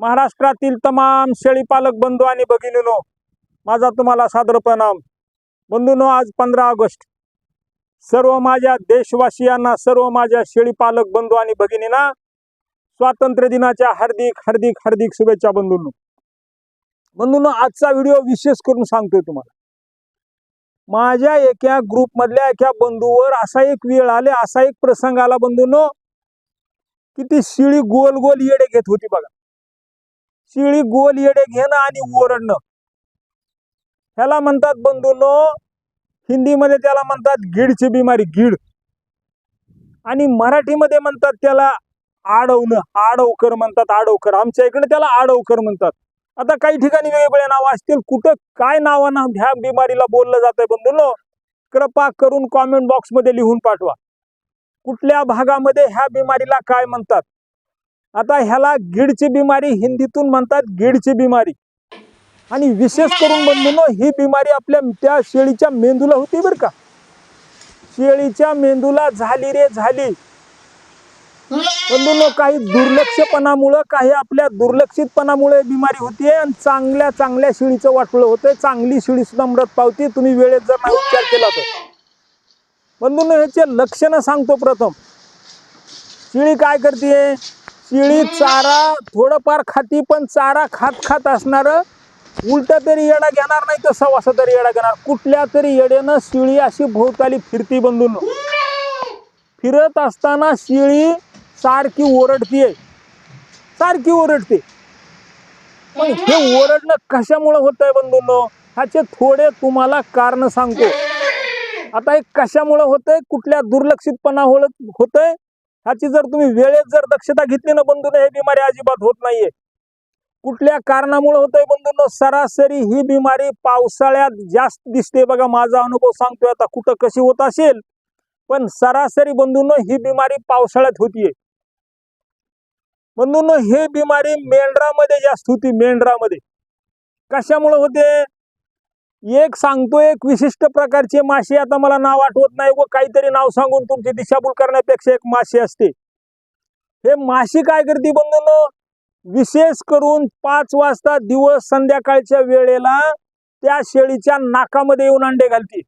महाराष्ट्रातील तमाम शेळीपालक बंधू आणि भगिनीनो माझा तुम्हाला सादर प्रणाम. बंधूनो आज पंधरा ऑगस्ट. सर्व माझ्या देशवासियांना सर्व माझ्या शेळीपालक बंधू आणि भगिनींना स्वातंत्र्य दिनाच्या हार्दिक हार्दिक हार्दिक शुभेच्छा बंधूंनो. बंधूंनो आजचा व्हिडिओ विशेष करून सांगतोय तुम्हाला. माझ्या एका ग्रुपमधल्या एका बंधूवर असा एक वेळ आले असा एक प्रसंग आला बंधूंनो की ती शिळी गोल गोल येडे घेत होती बघा. शिळी गोल येडे घेणं आणि ओरडणं. ह्याला म्हणतात बंधूंनो हिंदीमध्ये त्याला म्हणतात गिडची बिमारी गिड. आणि मराठीमध्ये म्हणतात त्याला आडवणं आडवकर म्हणतात आडवकर. आमच्या इकडे त्याला आडवकर म्हणतात. आता काही ठिकाणी वेगवेगळे नाव असतील. कुठं काय नावानं ह्या बिमारीला बोललं जातंय बंधूंनो कृपा करून कॉमेंट बॉक्समध्ये लिहून पाठवा. कुठल्या भागामध्ये ह्या बिमारीला काय म्हणतात? आता ह्याला गिडची बिमारी हिंदीतून म्हणतात गिडची बिमारी. आणि विशेष करून बंधून ही बिमारी आपल्या त्या शेळीच्या मेंदूला होती बरं का. शेळीच्या मेंदूला झाली रे झाली. बंधून काही दुर्लक्षपणामुळं काही आपल्या दुर्लक्षितपणामुळे बिमारी होतीये. आणि चांगल्या चांगल्या शेळीचं वाटलं होतंय. चांगली शेळी सुद्धा मृत पावती. तुम्ही वेळेत जर नाही उपचार केला तर. बंधून ह्याचे लक्षणं सांगतो प्रथम. शिळी काय करते शिळी चारा थोडंफार खाती पण चारा खात खात असणार उलट तरी येडा घेणार नाही तर सवासा तरी येडा घेणार. कुठल्या तरी येड्यानं शिळी अशी भोवताली फिरती बंधून. फिरत असताना शिळी सारखी ओरडतीये. सारखी ओरडते. पण हे ओरडणं कशामुळे होत आहे बंधूंनो? ह्याचे थोडे तुम्हाला कारण सांगतो. आता हे कशामुळे होतंय? कुठल्या दुर्लक्षितपणा होतंय? ह्याची जर तुम्ही वेळेत जर दक्षता घेतली ना बंधून हे बिमारी अजिबात होत नाहीये. कुठल्या कारणामुळे होतंय बंधूंनो? सरासरी ही बिमारी पावसाळ्यात जास्त दिसते. बघा माझा अनुभव सांगतोय. आता कुठं कशी होत असेल? पण सरासरी बंधूंनो ही बिमारी पावसाळ्यात होतीये. बंधूंनो हे बिमारी मेंढरामध्ये जास्त होती. मेंढरामध्ये. कशामुळे होते? एक सांगतो एक विशिष्ट प्रकारचे मासे आता मला नाव आठवत नाही व काहीतरी नाव सांगून तुमची दिशाभूल करण्यापेक्षा एक मासे असते. हे माशी काय करते बंधून? विशेष करून पाच वाजता दिवस संध्याकाळच्या वेळेला त्या शेळीच्या नाकामध्ये येऊन अंडे घालते.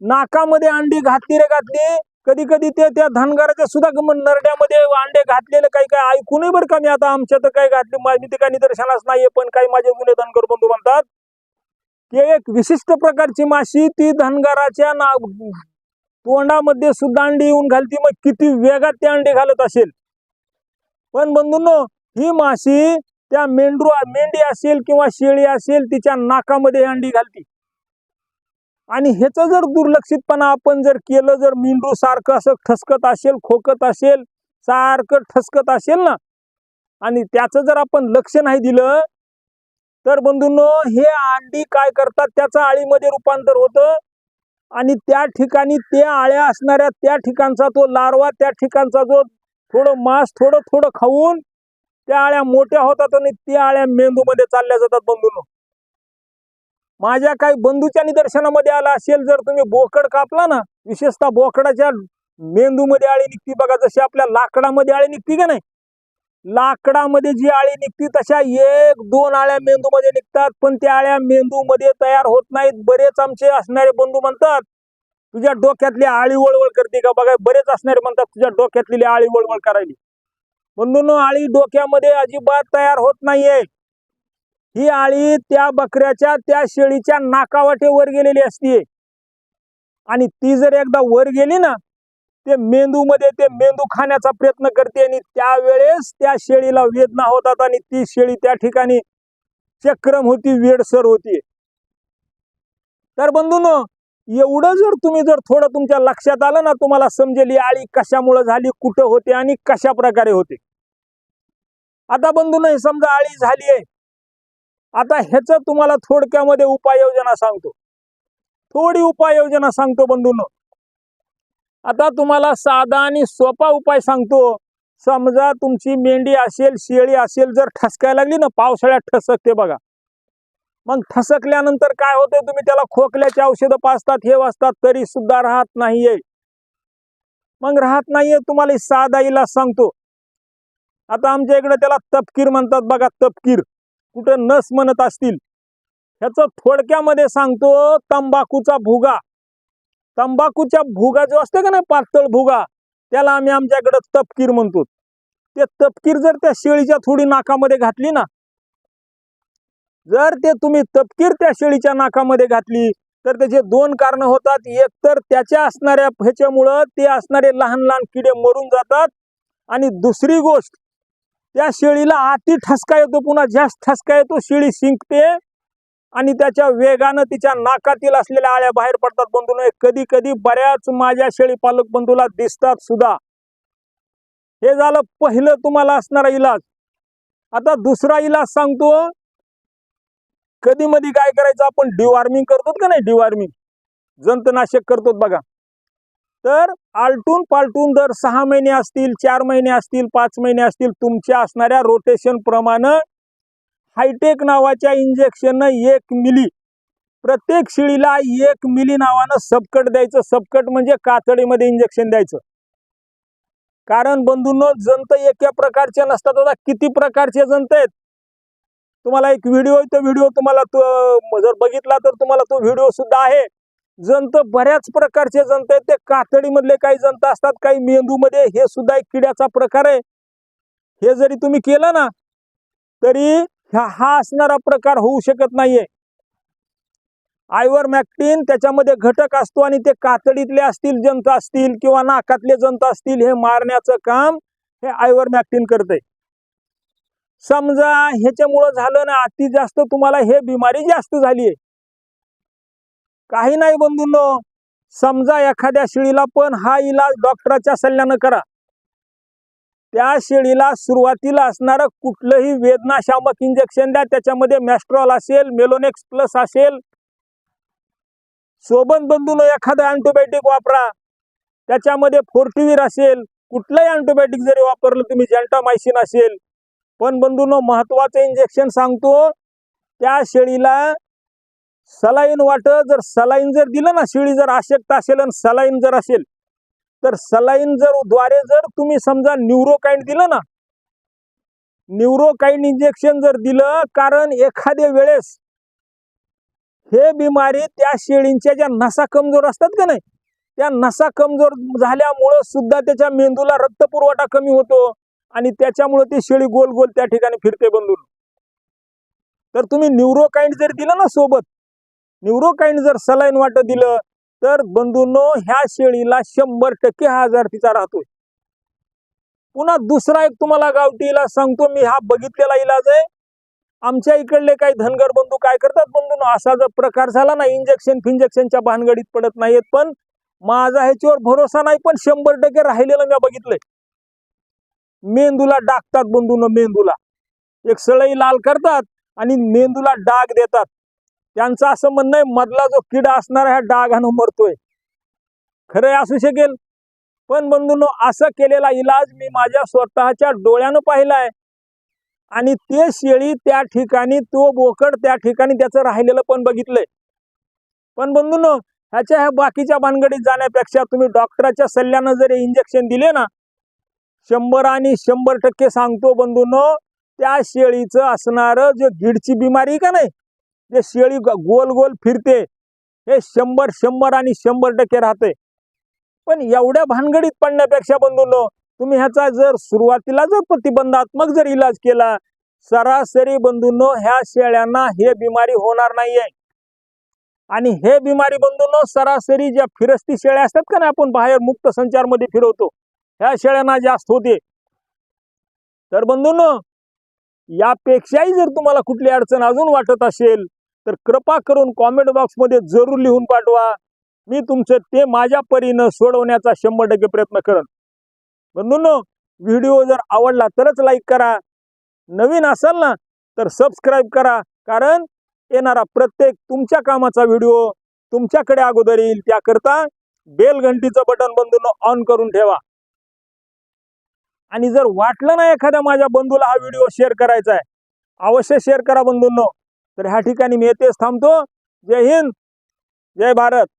नाकामध्ये अंडी घातली रे घातली. कधी कधी ते त्या धनगराच्या सुद्धा नरड्यामध्ये अंडे घातलेले काही काय ऐकूनही बरं का मी. आता आमच्या तर काही घातली. मी ते काही निदर्शनास नाहीये पण काही माझे गुन्हे धनगर बंधू म्हणतात. की एक विशिष्ट प्रकारची माशी ती धनगराच्या ना तोंडामध्ये सुद्धा अंडी येऊन घालती. मग किती वेगात ते अंडे घालत असेल? पण बंधूंनो ही माशी त्या मेंढरू मेंढी असेल किंवा शेळी असेल तिच्या नाकामध्ये अंडी घालती. आणि ह्याचं जर दुर्लक्षितपणा आपण जर केलं जर मेंढरू सारखं असं ठसकत असेल खोकत असेल सारखं ठसकत असेल ना? आणि त्याचं जर आपण लक्ष नाही दिलं तर बंधूंनो हे अंडी काय करतात? त्याचं आळीमध्ये रूपांतर होतं. आणि त्या ठिकाणी त्या आळ्या असणाऱ्या त्या ठिकाणचा तो लार्वा त्या ठिकाणचा जो थोडं मांस थोडं थोडं खाऊन त्या आळ्या मोठ्या होतात आणि त्या आळ्या मेंदूमध्ये चालल्या जातात बंधूंनो. माझ्या काही बंधूच्या निदर्शनामध्ये आला असेल जर तुम्ही बोकड कापला ना विशेषतः बोकडाच्या मेंदूमध्ये आळी निघती बघा जशी आपल्या लाकडामध्ये आळी निघती का नाही? लाकडामध्ये जी आळी निघते तशा एक दोन आळ्या मेंदूमध्ये निघतात. पण त्या आळ्या मेंदूमध्ये तयार होत नाहीत. बरेच आमचे असणारे बंधू म्हणतात तुझ्या डोक्यातली आळी वळवळ करते का? बघा बरेच असणारे म्हणतात तुझ्या डोक्यातली आळी वळवळ करायली. म्हणून आळी डोक्यामध्ये अजिबात तयार होत नाहीये. ही आळी त्या बकऱ्याच्या त्या शेळीच्या नाकावाटे वर गेलेली असते आणि ती जर एकदा वर गेली ना ते मेंदूमध्ये ते मेंदू खाण्याचा प्रयत्न करते आणि त्यावेळेस त्या शेळीला वेदना होतात आणि ती शेळी त्या ठिकाणी चक्रम होती वेडसर होती. तर बंधून एवढं जर तुम्ही जर थोडं तुमच्या लक्षात आलं ना तुम्हाला समजेल ही आळी कशामुळे झाली कुठं होते आणि कशा प्रकारे होते. आता बंधून हे समजा आळी झाली आहे. आता ह्याच तुम्हाला थोडक्यामध्ये उपाययोजना सांगतो. थोडी उपाययोजना सांगतो बंधून. आता तुम्हाला साधा आणि सोपा उपाय सांगतो. समजा तुमची मेंढी असेल शेळी असेल जर ठसकायला लागली ना पावसाळ्यात ठसकते बघा. मग ठसकल्यानंतर काय होतं तुम्ही त्याला खोकल्याची औषधं पाचतात हे वाचतात तरी सुद्धा राहत नाहीये. मग राहत नाहीये तुम्हाला साधा इलाज सांगतो. आता आमच्या इकडे त्याला तपकीर म्हणतात बघा तपकीर. कुठं नस म्हणत असतील. ह्याचं थोडक्यामध्ये सांगतो तंबाखूचा भुगा. तंबाखूच्या भुगा जो असतो का नाही पातळ भुगा त्याला आम्ही आमच्याकडे तपकीर म्हणतो. ते तपकीर जर त्या शेळीच्या थोडी नाकामध्ये घातली ना जर ते तुम्ही तपकीर त्या शेळीच्या नाकामध्ये घातली तर त्याचे दोन कारण होतात. एक तर त्याच्या असणाऱ्या ह्याच्यामुळं ते असणारे लहान लहान किडे मरून जातात. आणि दुसरी गोष्ट त्या शेळीला अति ठसका येतो पुन्हा जास्त ठसका येतो शेळी शिंकते. आणि त्याच्या वेगानं तिच्या नाकातील असलेल्या आळ्या बाहेर पडतात. बंधून कधी कधी बऱ्याच माझ्या शेळी पालक बंधूला दिसतात सुद्धा. हे झालं पहिलं तुम्हाला असणारा इलाज. आता दुसरा इलाज सांगतो. कधी मधी काय करायचं? आपण डिवॉर्मिंग करतो का नाही डिवॉर्मिंग जंतनाशक करतो बघा. तर आलटून पालटून दर सहा महिने असतील चार महिने असतील पाच महिने असतील तुमच्या असणाऱ्या रोटेशन प्रमाणे हायटेक नावाच्या इंजेक्शन एक मिली. प्रत्येक शिळीला एक मिली नावानं सबकट द्यायचं. सबकट म्हणजे कातडीमध्ये इंजेक्शन द्यायचं. कारण बंधूंनो जंत एका प्रकारचे नसतात. आता किती प्रकारचे जंत आहेत? तुम्हाला एक व्हिडिओ तो व्हिडिओ तुम्हाला तो जर बघितला तर तुम्हाला तो व्हिडिओ सुद्धा आहे. जंत बऱ्याच प्रकारचे जंत आहेत. ते कातडीमधले काही जंत असतात काही मेंदूमध्ये. हे सुद्धा एक किड्याचा प्रकार आहे. हे जरी तुम्ही केलं ना तरी हा हा असणारा प्रकार होऊ शकत नाहीये. आयवर मॅक्टिन त्याच्यामध्ये घटक असतो आणि ते कातडीतले असतील जंत असतील किंवा नाकातले जंत असतील हे मारण्याचं काम हे आयवर मॅक्टिन करते समजा ह्याच्यामुळं झालं ना अति जास्त तुम्हाला हे बिमारी जास्त झाली आहे काही नाही बंधूंनो समजा एखाद्या शेळीला पण हा इलाज डॉक्टराच्या सल्ल्यानं करा. त्या शेळीला सुरुवातीला असणारं कुठलंही वेदनाशामक इंजेक्शन द्या त्याच्यामध्ये मॅस्ट्रॉल असेल मेलोनेक्स प्लस असेल. सोबत बंधून एखादं अँटीबायोटिक वापरा. त्याच्यामध्ये फोर्टिवीर असेल कुठलंही अँटीबायोटिक जरी वापरलं तुम्ही जॅन्टामायसिन असेल. पण बंधूंनो महत्वाचं इंजेक्शन सांगतो त्या शेळीला सलाईन वाटं जर सलाईन जर दिलं ना शेळी जर आशक्त असेल आणि सलाईन जर असेल तर सलाईन जर द्वारे जर तुम्ही समजा न्यूरोकाईन दिलं ना न्यूरोकाईन इंजेक्शन जर दिलं कारण एखाद्या वेळेस हे बिमारी त्या शेळींच्या ज्या नसा कमजोर असतात का नाही त्या नसा कमजोर झाल्यामुळं सुद्धा त्याच्या मेंदूला रक्त पुरवठा कमी होतो आणि त्याच्यामुळे ती शेळी गोल गोल त्या ठिकाणी फिरते बंधून तर तुम्ही न्यूरोकाईंड जर दिलं ना सोबत न्यूरोकाईंड जर सलाईन वाट दिलं तर बंधूंनो ह्या शेळीला शंभर टक्के हा तिचा राहतोय. पुन्हा दुसरा एक तुम्हाला गावठी इलाज सांगतो मी हा बघितलेला इलाज आहे. आमच्या इकडले काही धनगर बंधू काय करतात बंधू असा जर प्रकार झाला ना इंजेक्शन फिंजेक्शनच्या भानगडीत पडत नाहीत पण माझा ह्याच्यावर भरोसा नाही पण शंभर टक्के राहिलेलं मी बघितलंय. मेंदूला डाकतात बंधून मेंदूला. एक सळई लाल करतात आणि मेंदूला डाग देतात. त्यांचं असं म्हणणं आहे मधला जो किडा असणार ह्या डागानं मरतोय. खरं असू शकेल पण बंधूंनो असं केलेला इलाज मी माझ्या स्वतःच्या डोळ्यानं पाहिलाय. आणि ते शेळी त्या ठिकाणी तो बोकड त्या ठिकाणी त्याचं राहिलेलं पण बघितलंय. पण बंधूंनो ह्याच्या ह्या बाकीच्या भानगडीत जाण्यापेक्षा तुम्ही डॉक्टराच्या सल्ल्यानं जर इंजेक्शन दिले ना शंभर आणि शंभर टक्के सांगतो बंधूंनो त्या शेळीचं असणारं जे गिडची बिमारी का नाही जे शेळी गोल गोल फिरते. हे शंभर शंभर आणि शंभर टक्के राहते. पण एवढ्या भानगडीत पडण्यापेक्षा बंधूंनो तुम्ही ह्याचा जर सुरुवातीला जर प्रतिबंधात्मक जर इलाज केला सरासरी बंधूंनो ह्या शेळ्यांना हे बिमारी होणार नाहीये. आणि हे बिमारी बंधूंनो सरासरी ज्या फिरस्ती शेळ्या असतात का नाही आपण बाहेर मुक्त संचारमध्ये फिरवतो ह्या शेळ्यांना जास्त होते. तर बंधूंनो यापेक्षाही जर तुम्हाला कुठली अडचण अजून वाटत असेल तर कृपा करून कॉमेंट बॉक्समध्ये जरूर लिहून पाठवा. मी तुमचं ते माझ्या परीनं सोडवण्याचा शंभर टक्के प्रयत्न करेन. म्हणून व्हिडिओ जर आवडला तरच लाईक करा. नवीन असाल ना तर सबस्क्राईब करा. कारण येणारा प्रत्येक तुमच्या कामाचा व्हिडिओ तुमच्याकडे अगोदर येईल. त्याकरता बेल घंटीचं बटन बंधून ऑन करून ठेवा. आणि जर वाटलं ना एखाद्या माझ्या बंधूला हा व्हिडिओ शेअर करायचा आहे अवश्य शेअर करा बंधूंनो. तर ह्या ठिकाणी मी येतेच थांबतो. जय हिंद जय भारत.